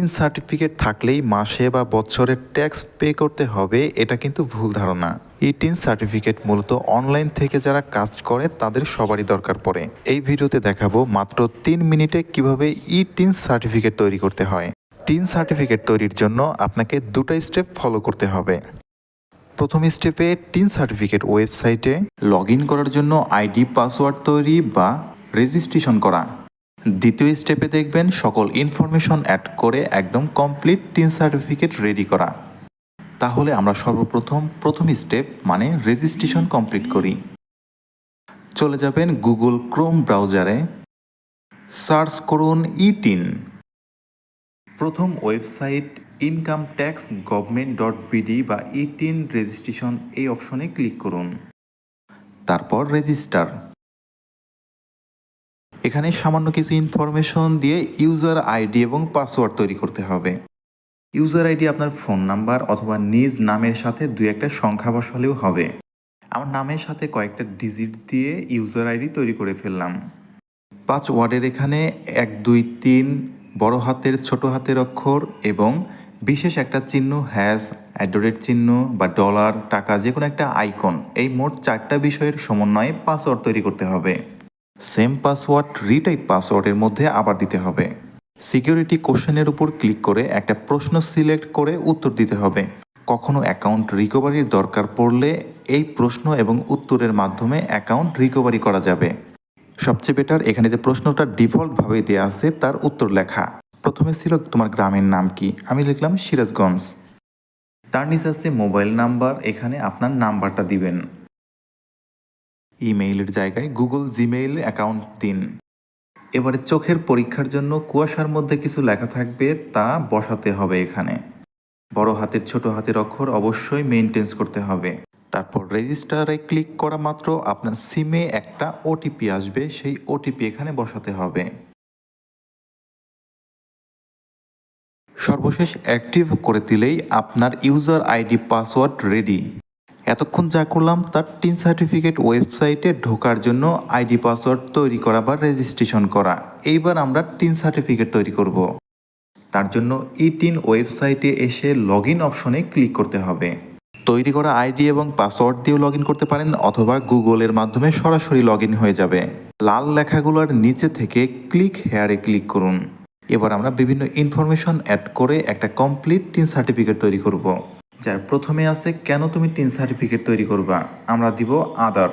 Tin certificate থাকলেই মাসে বা বছরে ট্যাক্স পে করতে হবে, এটা কিন্তু ভুল ধারণা। ইটিন সার্টিফিকেট মূলত অনলাইন থেকে যারা কাজ করে, তাদের সবারই দরকার পড়ে। এই ভিডিওতে দেখাবো মাত্র তিন মিনিটে কীভাবে ইটিন সার্টিফিকেট তৈরি করতে হয়। টিন সার্টিফিকেট তৈরির জন্য আপনাকে দুটো স্টেপ ফলো করতে হবে। প্রথম স্টেপে টিন সার্টিফিকেট ওয়েবসাইটে লগ করার জন্য আইডি, পাসওয়ার্ড তৈরি বা রেজিস্ট্রেশন করা। দ্বিতীয় স্টেপে দেখবেন সকল ইনফরমেশন অ্যাড করে একদম কমপ্লিট টিন সার্টিফিকেট রেডি করা। তাহলে আমরা সর্বপ্রথম প্রথম স্টেপ মানে রেজিস্ট্রেশন কমপ্লিট করি। চলে যাবেন গুগল ক্রোম ব্রাউজারে সার্চ করুন ই টিন প্রথম website income tax government dot BD বা ই টিন রেজিস্ট্রেশন এই অপশনে ক্লিক করুন। তারপর রেজিস্টার এখানে সামান্য কিছু ইনফরমেশন দিয়ে ইউজার আইডি এবং পাসওয়ার্ড তৈরি করতে হবে। ইউজার আইডি আপনার ফোন নাম্বার অথবা নিজ নামের সাথে দুই একটা সংখ্যা বসালেও হবে। আমার নামের সাথে কয়েকটা ডিজিট দিয়ে ইউজার আইডি তৈরি করে ফেললাম। পাঁচ ওয়ার্ডের এখানে এক, দুই, তিন, বড় হাতের, ছোট হাতের অক্ষর এবং বিশেষ একটা চিহ্ন হ্যাজ অ্যাডোরেট চিহ্ন বা ডলার টাকা যে কোনো একটা আইকন এই মোট চারটা বিষয়ের সমন্বয়ে পাসওয়ার্ড তৈরি করতে হবে। সেম পাসওয়ার্ড রিটাইপ পাসওয়ার্ডের মধ্যে আবার দিতে হবে। সিকিউরিটি কোশ্চেনের উপর ক্লিক করে একটা প্রশ্ন সিলেক্ট করে উত্তর দিতে হবে। কখনো অ্যাকাউন্ট রিকভারির দরকার পড়লে এই প্রশ্ন এবং উত্তরের মাধ্যমে অ্যাকাউন্ট রিকভারি করা যাবে। সবচেয়ে বেটার এখানে যে প্রশ্নটা ডিফল্টভাবে দেওয়া আছে, তার উত্তর লেখা। প্রথমে ছিল তোমার গ্রামের নাম কি? আমি লিখলাম সিরাজগঞ্জ। তার নিচে আছে মোবাইল নাম্বার এখানে আপনার নাম্বারটা দিবেন। ইমেইলের জায়গায় গুগল জিমেইল অ্যাকাউন্ট দিন। এবারে চোখের পরীক্ষার জন্য কুয়াশার মধ্যে কিছু লেখা থাকবে তা বসাতে হবে এখানে। বড় হাতের ছোট হাতের অক্ষর অবশ্যই মেনটেন্স করতে হবে। তারপর রেজিস্টারে ক্লিক করা মাত্র আপনার সিমে একটা ওটিপি আসবে, সেই ওটিপি এখানে বসাতে হবে। সর্বশেষ অ্যাক্টিভ করে দিলেই আপনার ইউজার আইডি পাসওয়ার্ড রেডি। এতক্ষণ যা করলাম, তার টিন সার্টিফিকেট ওয়েবসাইটে ঢোকার জন্য আইডি পাসওয়ার্ড তৈরি করা বা রেজিস্ট্রেশন করা। এইবার আমরা টিন সার্টিফিকেট তৈরি করব। তার জন্য ই টিন ওয়েবসাইটে এসে লগ ইন অপশনে ক্লিক করতে হবে। তৈরি করা আইডি এবং পাসওয়ার্ড দিয়েও লগ করতে পারেন অথবা গুগলের মাধ্যমে সরাসরি লগ হয়ে যাবে। লাল লেখাগুলোর নিচে থেকে ক্লিক হেয়ারে ক্লিক করুন। এবার আমরা বিভিন্ন ইনফরমেশন অ্যাড করে একটা কমপ্লিট টিন সার্টিফিকেট তৈরি করব। যার প্রথমে আছে, কেন তুমি টিন সার্টিফিকেট তৈরি করবা? আমরা দিব আদার।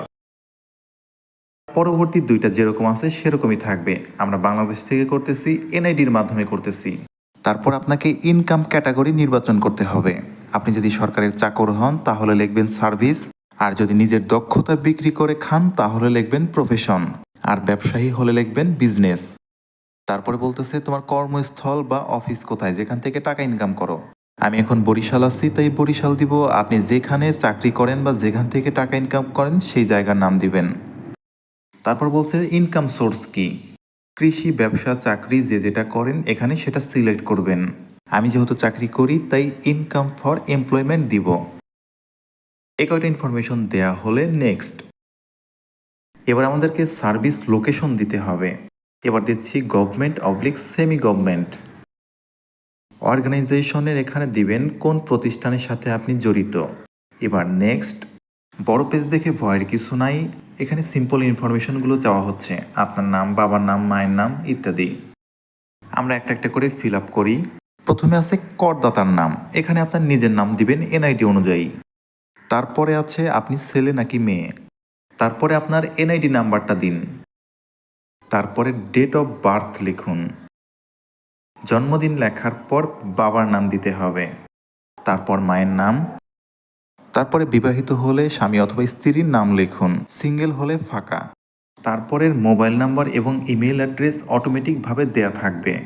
পরবর্তী দুইটা যেরকম আছে, সেরকমই থাকবে। আমরা বাংলাদেশ থেকে করতেছি, এনআইডির মাধ্যমে করতেছি। তারপর আপনাকে ইনকাম ক্যাটাগরি নির্বাচন করতে হবে। আপনি যদি সরকারের চাকর হন, তাহলে লিখবেন সার্ভিস। আর যদি নিজের দক্ষতা বিক্রি করে খান, তাহলে লিখবেন প্রফেশন। আর ব্যবসায়ী হলে লিখবেন বিজনেস। তারপরে বলতেছে, তোমার কর্মস্থল বা অফিস কোথায়? যেখান থেকে টাকা ইনকাম করো। আমি এখন বরিশাল আছি, তাই বরিশাল দিব। আপনি যেখানে চাকরি করেন বা যেখান থেকে টাকা ইনকাম করেন, সেই জায়গার নাম দিবেন। তারপর বলছে ইনকাম সোর্স কি? কৃষি, ব্যবসা, চাকরি, যে যেটা করেন, এখানে সেটা সিলেক্ট করবেন। আমি যেহেতু চাকরি করি, তাই ইনকাম ফর এমপ্লয়মেন্ট দিব। এ ইনফরমেশন দেয়া হলে নেক্সট এবার আমাদেরকে সার্ভিস লোকেশন দিতে হবে। এবার দিচ্ছি গভর্নমেন্ট অবলিক সেমি গভর্নমেন্ট অর্গানাইজেশনের এখানে দিবেন কোন প্রতিষ্ঠানের সাথে আপনি জড়িত। এবার নেক্সট, বড় পেজ দেখে ভয়ের কিছু নাই, এখানে সিম্পল ইনফরমেশনগুলো চাওয়া হচ্ছে, আপনার নাম, বাবার নাম, মায়ের নাম ইত্যাদি। আমরা একটা একটা করে ফিল আপ করি। প্রথমে আছে করদাতার নাম, এখানে আপনার নিজের নাম দিবেন এনআইডি অনুযায়ী। তারপরে আছে আপনি ছেলে নাকি মেয়ে। তারপরে আপনার এনআইডি নাম্বারটা দিন। তারপরে ডেট অফ বার্থ লিখুন। জন্মদিন লেখার পর বাবার নাম দিতে হবে। তারপর মায়ের নাম। তারপরে বিবাহিত হলে স্বামী অথবা স্ত্রীর নাম লিখুন। সিঙ্গেল হলে ফাঁকা। তারপরের মোবাইল নাম্বার এবং ইমেল অ্যাড্রেস অটোমেটিকভাবে দেয়া থাকবে।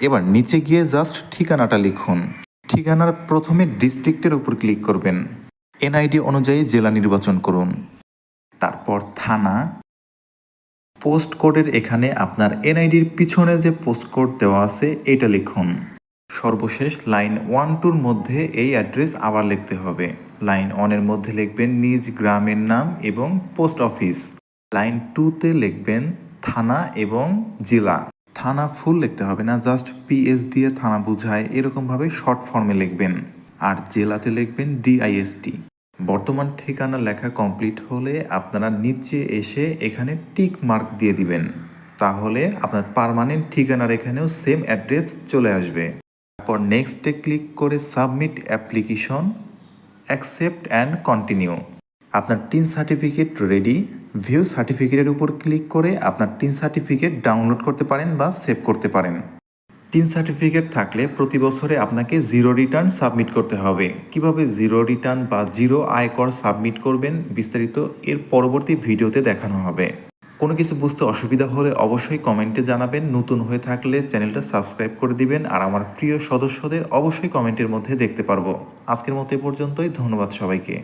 এবার নিচে গিয়ে জাস্ট ঠিকানাটা লিখুন। ঠিকানার প্রথমে ডিস্ট্রিক্টের উপর ক্লিক করবেন। এনআইডি অনুযায়ী জেলা নির্বাচন করুন। তারপর থানা। পোস্ট কোডের এখানে আপনার এনআইডির পিছনে যে পোস্ট কোড দেওয়া আছে, এটা লিখুন। সর্বশেষ লাইন ওয়ান টুর মধ্যে এই অ্যাড্রেস আবার লিখতে হবে। লাইন ওয়ানের মধ্যে লিখবেন নিজ গ্রামের নাম এবং পোস্ট অফিস। লাইন টুতে লিখবেন থানা এবং জেলা। থানা ফুল লিখতে হবে না, জাস্ট পিএস দিয়ে থানা বোঝায়, এরকমভাবে শর্ট ফর্মে লিখবেন। আর জেলাতে লিখবেন ডিআইএসটি। বর্তমান ঠিকানা লেখা কমপ্লিট হলে আপনারা নিচে এসে এখানে টিক মার্ক দিয়ে দিবেন। তাহলে আপনার পার্মানেন্ট ঠিকানার এখানেও সেম অ্যাড্রেস চলে আসবে। তারপর নেক্সটে ক্লিক করে submit application accept and continue আপনার টিন সার্টিফিকেট রেডি ভিউ সার্টিফিকেটের উপর ক্লিক করে আপনার টিন সার্টিফিকেট ডাউনলোড করতে পারেন বা সেভ করতে পারেন। টিন সার্টিফিকেট থাকলে প্রতি বছরে আপনাকে জিরো রিটার্ন সাবমিট করতে হবে। কীভাবে জিরো রিটার্ন বা জিরো আয়কর সাবমিট করবেন বিস্তারিত এর পরবর্তী ভিডিওতে দেখানো হবে। কোনো কিছু বুঝতে অসুবিধা হলে অবশ্যই কমেন্টে জানাবেন, নতুন হয়ে থাকলে চ্যানেলটা সাবস্ক্রাইব করে দিবেন, আর আমার প্রিয় সদস্যদের অবশ্যই কমেন্টের মধ্যে দেখতে পারব। আজকের মতো এ পর্যন্তই, ধন্যবাদ সবাইকে।